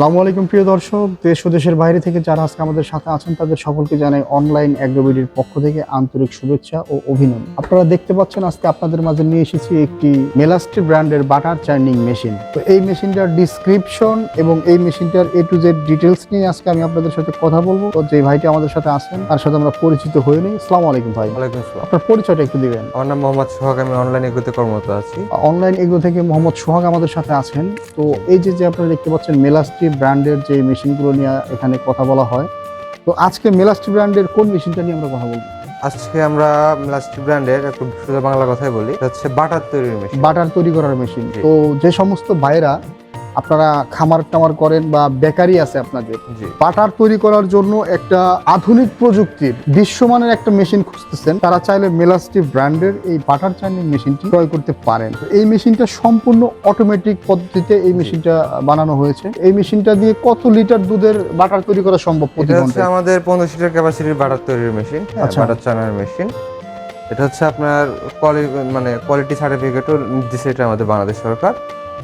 সালামু আলাইকুম প্রিয় দর্শক। দেশ ও দেশের বাইরে থেকে যারা আজকে আমাদের সাথে আছেন তাদের সকলকে জানাই অনলাইন অ্যাগ্রোবিডির পক্ষ থেকে আন্তরিক শুভেচ্ছা ও অভিনন্দন। আপনারা দেখতে পাচ্ছেন আজকে আপনাদের মাঝে নিয়ে এসেছি একটি মেলাস্টি ব্র্যান্ডের বাটার চার্নিং মেশিন তো এই মেশিনটার ডিসক্রিপশন এবং এই মেশিনটার এ টু জেড ডিটেলস নিয়ে আজকে আমি আপনাদের সাথে কথা বলব। তো যে ভাইটি আমাদের সাথে আছেন তার সাথে আমরা পরিচিত হয়ে নিই। সালামু আলাইকুম ভাই। আপনার পরিচয়টা একটু দিবেন। আমার নাম মোহাম্মদ সোহাগ আমি অনলাইন এগুতে কর্মরত আছি। অনলাইন এগুলো থেকে মোহাম্মদ সোহাগ আমাদের সাথে আছেন। তো এই যে যে আপনারা দেখতে পাচ্ছেন মেলাস্টি ব্র্যান্ডের যে মেশিনগুলো নিয়ে এখানে কথা বলা হয়। তো আজকে মেলাস্টি ব্র্যান্ডের কোন মেশিনটা নিয়ে আমরা কথা বলব? আজকে আমরা প্লাস্টিক ব্র্যান্ডের একটু সোজা বাংলা কথাই বলি হচ্ছে বাটার তৈরির মেশিন। বাটার তৈরি করার মেশিন। তো যে সমস্ত ভাইরা আপনারা খামার টামার করেন বা বেকারি আছে আপনাদের জি। বাটার তৈরি করার জন্য একটা আধুনিক প্রযুক্তির বিশ্বমানের একটা মেশিন খুঁজতেছেন। তারা চাইলে মেলাস্টি ব্র্যান্ডের এই বাটার চার্নিং মেশিনটি ক্রয় করতে পারেন। এই মেশিনটা সম্পূর্ণ অটোমেটিক পদ্ধতিতে এই মেশিনটা বানানো হয়েছে। এই মেশিনটা দিয়ে কত লিটার দুধের বাটার তৈরি করা সম্ভব প্রতি ঘন্টায়? আমাদের পনেরো লিটার ক্যাপাসিটির বাটার তৈরির মেশিন আচ্ছা। বাটার চানার মেশিন। এটা হচ্ছে আপনার কোয়ালি মানে কোয়ালিটি সার্টিফিকেটও দিচ্ছে এটা আমাদের বাংলাদেশ সরকার।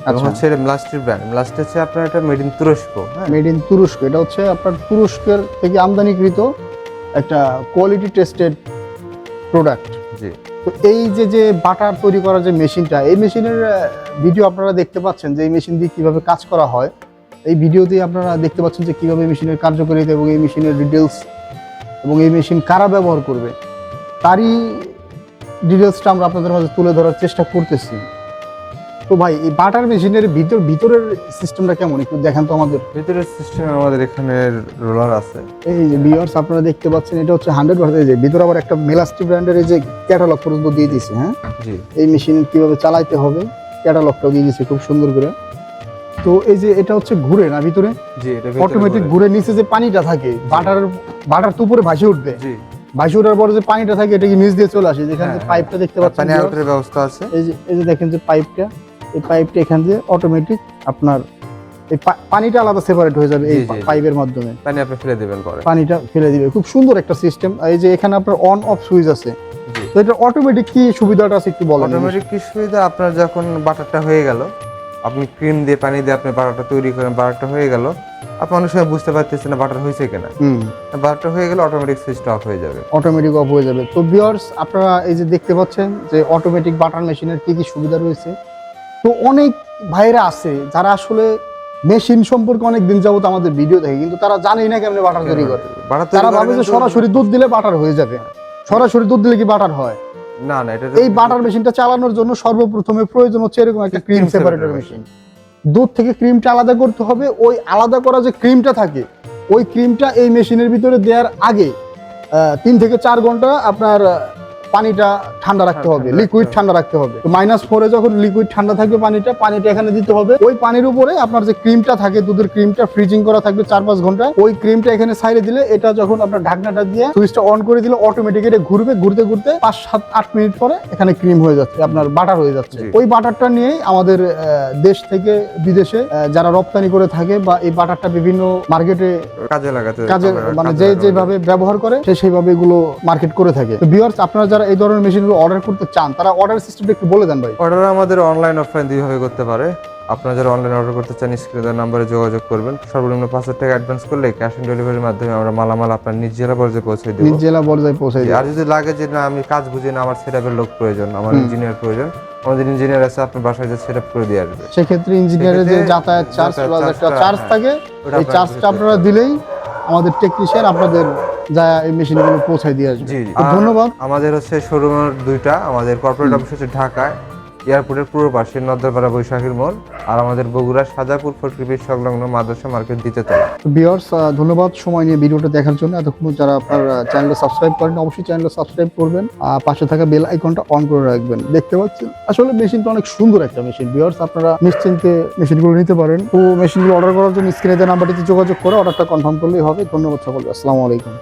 এবং আচ্ছা। হচ্ছে এটা ব্লাস্টের ব্র্যান্ড ব্লাস্ট হচ্ছে আপনার এটা মেড ইন তুরস্ক হ্যাঁ? মেড ইন তুরস্ক। এটা হচ্ছে আপনার তুরস্কের থেকে আমদানিকৃত একটা কোয়ালিটি টেস্টেড প্রোডাক্ট জি। তো এই যে যে বাটার তৈরি করার যে মেশিনটা এই মেশিনের ভিডিও আপনারা দেখতে পাচ্ছেন যে এই মেশিন দিয়ে কীভাবে কাজ করা হয়। এই ভিডিওতে আপনারা দেখতে পাচ্ছেন যে কীভাবে মেশিনের কার্যকারিতা এবং এই মেশিনের ডিটেলস এবং এই মেশিন কারা ব্যবহার করবে। তারই ডিটেলসটা আমরা আপনাদের মাঝে তুলে ধরার চেষ্টা করতেছি। তো ভাই এই বাটার মেশিনের ভিতর ভিতরের সিস্টেমটা কেমন? একটু দেখান তো আমাদের। ভিতরের সিস্টেমে আমাদের এখানে রোলার আছে। এই যে বিয়ার্স আপনারা দেখতে পাচ্ছেন এটা হচ্ছে হান্ড্রেড পার্সেন্ট যে ভিতরে আবার একটা মেলাস্টি ব্র্যান্ডের যে ক্যাটালগ পর্যন্ত দিয়ে দিয়েছে হ্যাঁ? জি। এই মেশিন কীভাবে চালাইতে হবে ক্যাটালগটাও দিয়ে দিয়েছে খুব সুন্দর করে। তো এই যে এটা হচ্ছে ঘুরে না ভিতরে? জি এটা অটোমেটিক ঘুরে। নিচে যে পানিটা থাকে বাটার বাটার তো উপরে ভাসে উঠবে। জি। ভাসে ওঠার পরে যে পানিটা থাকে এটা কি নিচ দিয়ে চলে আসে? যেখানে হ্যাঁ, পাইপটা দেখতে পাচ্ছেন পানি আউটের ব্যবস্থা আছে। এই যে এই যে দেখেন যে পাইপটা এই পাইপটা এখান দিয়ে অটোমেটিক আপনার এই পানিটা আলাদা সেপারেট হয়ে যাবে এই। পাইপের মাধ্যমে। পানি আপনি ফেলে দিবেন পরে। পানিটা ফেলে দিবে। খুব সুন্দর একটা সিস্টেম এই যে এখানে আপনার অন অফ সুইচ আছে। তো এটা অটোমেটিক কি সুবিধাটা আছে একটু বলেন। অটোমেটিক কি সুবিধা? আপনার যখন বাটারটা হয়ে গেল আপনি ক্রিম দিয়ে পানি দিয়ে আপনি বাটারটা তৈরি করেন বাটারটা হয়ে গেল আপনি অনেক সময় বুঝতে পারতেছেন না বাটার হয়েছে কিনা। হুম। বাটারটা হয়ে গেলে অটোমেটিক সুইচটা অফ হয়ে যাবে। অটোমেটিক অফ হয়ে যাবে। তো ভিউয়ার্স আপনারা এই যে দেখতে পাচ্ছেন যে অটোমেটিক বাটার মেশিনের কি কি সুবিধা রয়েছে? তো অনেক ভাইরা আছে যারা আসলে মেশিন সম্পর্কে অনেক দিন যাবত আমাদের ভিডিও দেখে কিন্তু তারা জানেই না কেমনে বাটার তৈরি করে। বাটার তারা ভাবে যে সরাসরি দুধ দিলে বাটার হয়ে যাবে। সরাসরি দুধ দিলে কি বাটার হয়? না না এটা এই বাটার মেশিনটা চালানোর জন্য সর্বপ্রথমে প্রয়োজন হচ্ছে এরকম একটা ক্রিম সেপারেটর মেশিন দুধ থেকে ক্রিমটা আলাদা করতে হবে ওই আলাদা করা যে ক্রিমটা থাকে ওই ক্রিমটা এই মেশিনের ভিতরে দেওয়ার আগে তিন থেকে চার ঘণ্টা আপনার পানিটা ঠান্ডা রাখতে হবে লিকুইড ঠান্ডা রাখতে হবে। মাইনাস ফোরে যখন লিকুইড ঠান্ডা থাকবে পানিটা পানিটা এখানে দিতে হবে। ওই পানির উপরে আপনার যে ক্রিমটা থাকে দুধের ক্রিমটা ফ্রিজিং করা থাকবে চার পাঁচ ঘণ্টা। ওই ক্রিমটা এখানে সাইডে দিলে এটা যখন আপনার ঢাকনাটা দিয়ে সুইচটা অন করে দিলে অটোমেটিক এটা ঘুরবে ঘুরতে ঘুরতে পাঁচ সাত আট মিনিট পরে এখানে ক্রিম হয়ে যাচ্ছে আপনার বাটার হয়ে যাচ্ছে। ওই বাটারটা নিয়েই আমাদের দেশ থেকে বিদেশে যারা রপ্তানি করে থাকে বা এই বাটারটা বিভিন্ন মার্কেটে কাজে লাগাতে কাজে মানে যে যেভাবে ব্যবহার করে সে সেইভাবে এগুলো মার্কেট করে থাকে। তো ভিউয়ার্স আপনারা যারা এই ধরনের মেশিনগুলো অর্ডার করতে চান তারা অর্ডার সিস্টেমটা একটু বলে দেন ভাই। অর্ডার আমাদের অনলাইন অফলাইন দুইভাবে করতে পারে। আপনারা যারা অনলাইন অর্ডার করতে চান স্ক্রিনে নাম্বারে যোগাযোগ করবেন। সর্বনিম্ন পাঁচ হাজার টাকা অ্যাডভান্স করলে ক্যাশ অন ডেলিভারির মাধ্যমে আমরা মালামাল আপনার নিজ জেলা পর্যায়ে পৌঁছে দেবো। নিজ জেলা পর্যায়ে পৌঁছে জি, আর যদি লাগে যে না আমি কাজ বুঝি না আমার সেটআপের লোক প্রয়োজন আমার ইঞ্জিনিয়ার প্রয়োজন আমাদের ইঞ্জিনিয়ার আছে আপনার বাসায় যে সেটআপ করে দিয়ে আসবে। সেক্ষেত্রে ইঞ্জিনিয়ারের যে যাতায়াত চার্জ প্লাস একটা চার্জ থাকে এই চার্জটা আপনারা দিলেই আমাদের টেকনিশিয়ান আপনাদের যা এই মেশিনগুলো পৌঁছায় দিয়ে আসবে। ধন্যবাদ। আমাদের হচ্ছে শোরুমের দুইটা আমাদের কর্পোরেট অফিস হচ্ছে ঢাকায় এয়ারপোর্টের পূর্ব পাশে নদ্দারপাড়া বৈশাখীর মোড় আর আমাদের বগুড়া সাজাপুর ফটকিপির সংলগ্ন মাদ্রাসা মার্কেট দিতে তলা। বিয়ার্স ধন্যবাদ সময় নিয়ে ভিডিওটা দেখার জন্য। এতক্ষণ যারা আপনার চ্যানেলটা সাবস্ক্রাইব করেন অবশ্যই চ্যানেলটা সাবস্ক্রাইব করবেন। আর পাশে থাকা বেল আইকনটা অন করে রাখবেন। দেখতে পাচ্ছেন আসলে মেশিনটা অনেক সুন্দর একটা মেশিন বিয়ার্স আপনারা নিশ্চিন্তে মেশিনগুলো নিতে পারেন। তো মেশিনগুলো অর্ডার করার জন্য স্ক্রিনে দেওয়া নাম্বারটিতে যোগাযোগ করে অর্ডারটা কনফার্ম করলেই হবে। ধন্যবাদ সকলকে। আসসালামু আলাইকুম।